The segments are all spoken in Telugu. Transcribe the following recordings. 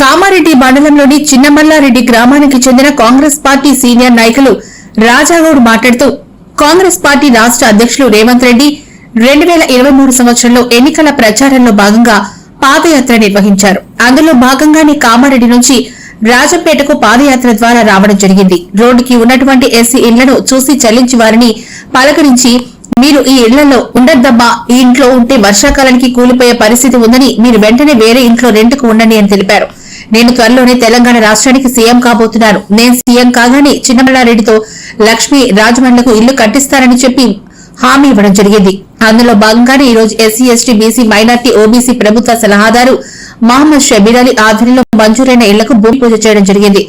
కామారెడ్డి మండలంలోని చిన్నమల్లారెడ్డి గ్రామానికి చెందిన కాంగ్రెస్ పార్టీ సీనియర్ నాయకులు రాజాగౌడ్ మాట్లాడుతూ కాంగ్రెస్ పార్టీ రాష్ట్ర అధ్యక్షులు రేవంత్ రెడ్డి రెండు వేల ఇరవై మూడు సంవత్సరంలో ఎన్నికల ప్రచారంలో భాగంగా పాదయాత్ర నిర్వహించారు. అందులో భాగంగానే కామారెడ్డి నుంచి రాజపేటకు పాదయాత్ర ద్వారా రావడం జరిగింది. రోడ్డుకి ఉన్నటువంటి ఎస్సీ ఇళ్ళను చూసి చలించి వారిని పలకరించి మీరు ఈ ఇళ్ళలో ఉండద్దబ్బా ఈ ఇంట్లో ఉంటే వర్షాకాలానికి కూలిపోయే పరిస్థితి ఉందని మీరు వెంటనే వేరే ఇంట్లో రెంట్కు ఉండండి అని తెలిపారు. నేను త్వరలోనే తెలంగాణ రాష్ట్రానికి సీఎం కాబోతున్నాను. నేను సీఎం కాగానే చిన్నమల్లారెడ్డితో లక్ష్మి రాజమండ్లకు ఇల్లు కట్టిస్తారని చెప్పి హామీ ఇవ్వడం జరిగింది. అందులో భాగంగానే ఈ రోజు SC ST BC minority OBC ప్రభుత్వ సలహాదారు మహమ్మద్ షబీర్ అలీ ఆధ్వర్యంలో మంజూరైన ఇళ్ళకు భూమి పూజ చేయడం జరిగింది.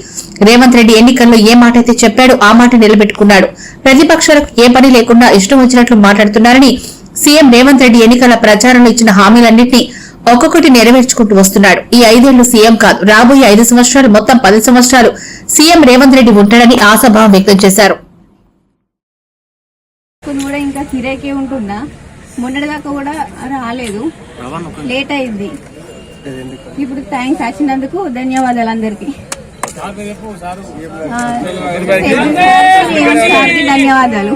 రేవంత్ రెడ్డి ఎన్నికల్లో ఏ మాట అయితే చెప్పాడో ఆ మాట నిలబెట్టుకున్నాడు. ప్రతిపక్షాలకు ఏ పని లేకుండా ఇష్టం వచ్చినట్లు మాట్లాడుతున్నారని సీఎం రేవంత్ రెడ్డి ఎన్నికల ప్రచారంలో ఇచ్చిన హామీలన్నింటినీ ఒక్కొక్కటి నెరవేర్చుకుంటూ వస్తున్నాడు. ఈ ఐదేళ్ళు సీఎం కాదు. రాబోయే ఐదు సంవత్సరాలు మొత్తం పది సంవత్సరాలు సీఎం రేవంత్ రెడ్డి ఉంటాడని ఆశాభావం వ్యక్తం చేశారు. కూడా ఇంకా కిరాకే ఉంటున్నా. మొన్నటిదాకా కూడా రాలేదు. లేట్ అయింది. ఇప్పుడు థ్యాంక్స్ వచ్చినందుకు ధన్యవాదాలు అందరికి. ధన్యవాదాలు.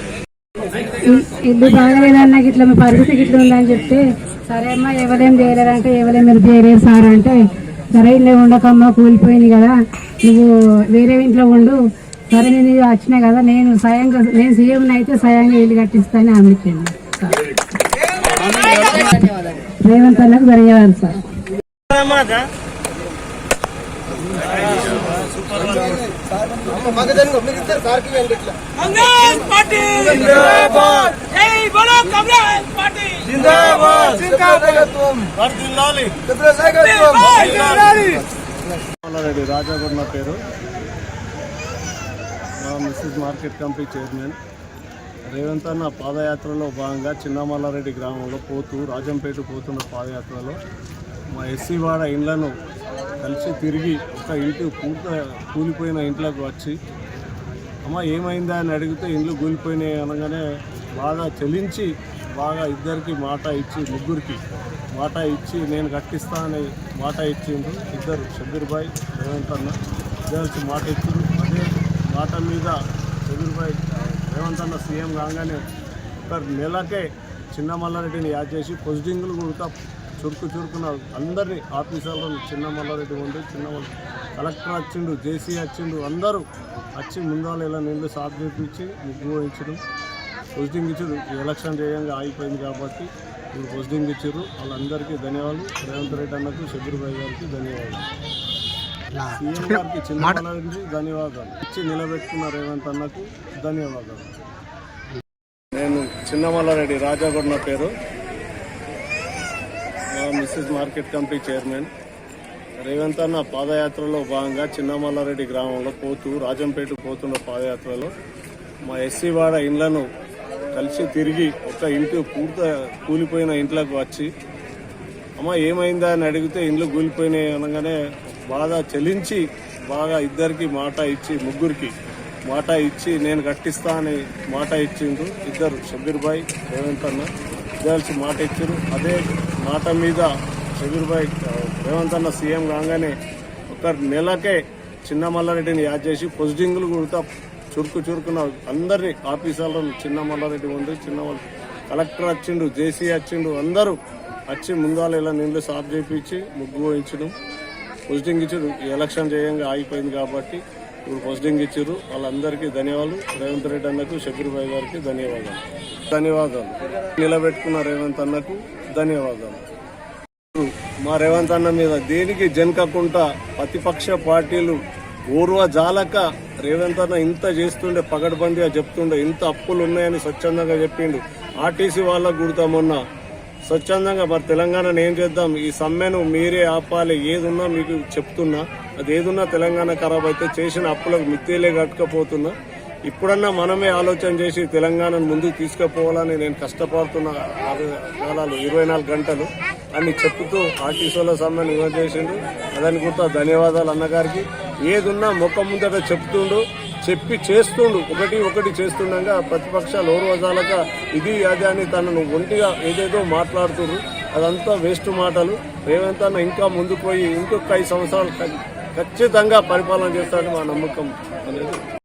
ఇల్లు బాగలేదన్న ఇట్లా మీ పరిస్థితి ఇట్లా ఉందని చెప్తే సరే అమ్మా ఎవరేం చేయలేరంటే ఎవరేం మీరు చేయలేరు సార్ అంటే సరే ఇల్లు ఉండకమ్మా కూలిపోయింది కదా నువ్వు వేరే ఇంట్లో ఉండు. సరే నేను ఇది వచ్చినా కదా నేను స్వయంగా నేను సీఎం అయితే స్వయంగా ఇల్లు కట్టిస్తానని ఆమె ఇచ్చింది రేవంత్ అన్నకు ధన్యవాదాలు సార్. రాజాగూడ నా పేరు Mrs market company chairman Revanth అన్న పాదయాత్రలో భాగంగా చిన్నమల్లారెడ్డి గ్రామంలో పోతూ రాజంపేట పోతున్న పాదయాత్రలో మా ఎస్సీ వాడ ఇండ్లను కలిసి తిరిగి ఒక ఇంటి పూర్తి కూలిపోయిన ఇంట్లోకి వచ్చి అమ్మ ఏమైందా? అని అడిగితే ఇండ్లు కూలిపోయినాయి అనగానే బాగా చెలించి బాగా ఇద్దరికి మాట ఇచ్చి ముగ్గురికి మాట ఇచ్చి నేను కట్టిస్తా అని మాట ఇచ్చిండ్రు. ఇద్దరు షబీర్ బాయ్ రేవంత్ అన్న ఇద్దరికి మాట ఇచ్చిండ్రు. అదే మాట మీద షబీర్ బాయ్ రేవంత్ అన్న సీఎం కాగానే ఒక నెలకే చిన్న మల్లారెడ్డిని యాడ్ చేసి పొజిటింగ్లు కూడా చురుకు చురుకున అందరినీ ఆఫీసర్లను చిన్న మల్లారెడ్డి ఉండి చిన్న కలెక్టర్ వచ్చిండు జేసీ వచ్చిండు అందరూ వచ్చి ముందాల ఇలా నీళ్ళు సాఫ్ చేపించి ముగ్గు వేయించడం పోస్టింగ్ ఇచ్చారు. ఎలక్షన్ చేయంగా ఆగిపోయింది కాబట్టి ఇప్పుడు పోస్టింగ్ ఇచ్చారు. వాళ్ళందరికీ ధన్యవాదాలు. రేవంత్ రెడ్డి అన్నకు షబీర్ భాయ్ గారికి ధన్యవాదాలు. సీఎం గారికి చిన్న మల్లారెడ్డి ధన్యవాదాలు. ఇచ్చి నిలబెట్టుకున్న రేవంత్ అన్నకు ధన్యవాదాలు. నేను చిన్న మల్లారెడ్డి రాజాగౌడ్ నా పేరు. Mrs market committee chairman. Revanth అన్న పాదయాత్రలో భాగంగా చిన్నమల్లారెడ్డి గ్రామంలో పోతూ రాజంపేట పోతున్న పాదయాత్రలో మా ఎస్సీ వాడ ఇండ్లను కలిసి తిరిగి ఒక ఇంటి పూర్త కూలిపోయిన ఇంట్లోకి వచ్చి అమ్మ ఏమైందా? అని అడిగితే ఇండ్లు కూలిపోయినాయి అనగానే బాగా చెలించి బాగా ఇద్దరికి మాట ఇచ్చి ముగ్గురికి మాట ఇచ్చి నేను కట్టిస్తా అని మాట ఇచ్చిండ్రు ఇద్దరు. షబీర్ బాయ్ రేవంత్ అన్న ఇద్దరు మాట ఇచ్చారు. అదే మాట మీద చెగురుబాయ్ రేవంత్ అన్న సీఎం కాగానే ఒక నెలకే చిన్న మల్లారెడ్డిని యాడ్ చేసి పొజిటింగ్లు కూడా చురుకు చురుకున అందరినీ ఆఫీసర్లను చిన్న మల్లారెడ్డి ఉంది చిన్న కలెక్టర్ వచ్చిండు జేసీ వచ్చిండు అందరూ వచ్చి ముందాల ఇలా నీళ్ళు సాఫ్ చేపించి ముగ్గు వేయించడం పోస్టింగ్ ఇచ్చారు ఎలక్షన్ చేయంగా ఆగిపోయింది కాబట్టి పోస్టింగ్ ఇచ్చారు వాళ్ళందరికీ ధన్యవాదాలు. రేవంత్ రెడ్డి అన్నకు షబీర్ గారికి ధన్యవాదాలు. ధన్యవాదాలు. నిలబెట్టుకున్న రేవంత్ అన్నకు ధన్యవాదాలు. మా రేవంత్ అన్న మీద దేనికి జనకకుండా ప్రతిపక్ష పార్టీలు ఓర్వ జాలక రేవంత్ అన్న ఇంత చేస్తుండే పగడబందిగా చెప్తుండే ఇంత అప్పులు ఉన్నాయని స్వచ్ఛందంగా చెప్పిండు. ఆర్టీసీ వాళ్ళకు కూడా మొన్న. స్వచ్ఛందంగా మరి తెలంగాణను ఏం చేద్దాం? ఈ సమ్మెను మీరే ఆపాలి. ఏది ఉన్నా మీకు చెప్తున్నా. అది ఏదున్నా తెలంగాణ ఖరాబ్ అయితే చేసిన అప్పులకు మిత్తేలే కట్టుకపోతున్నా. ఇప్పుడన్నా మనమే ఆలోచన చేసి తెలంగాణను ముందుకు తీసుకుపోవాలని నేను కష్టపడుతున్న ఆరు కాలాలు ఇరవై నాలుగు గంటలు అని చెప్తూ ఆర్టీసీలో సమ్మె విమర్శ చేసిండు. అదని కూడా ధన్యవాదాలు అన్నగారికి. ఏదున్నా మొక్క ముందట చెప్తుండు చెప్పి చేస్తుండు. ఒకటి ఒకటి చేస్తుండగా ప్రతిపక్షాలు ఓర్వజాలక ఇది అది అని తనను ఒంటిగా ఏదేదో మాట్లాడుతుండ్రు. అదంతా వేస్ట్ మాటలు. రేవంత్ అన్న ఇంకా ముందుకు పోయి ఇంకొక ఐదు సంవత్సరాలు ఖచ్చితంగా పరిపాలన చేస్తారని మా నమ్మకం అనేది.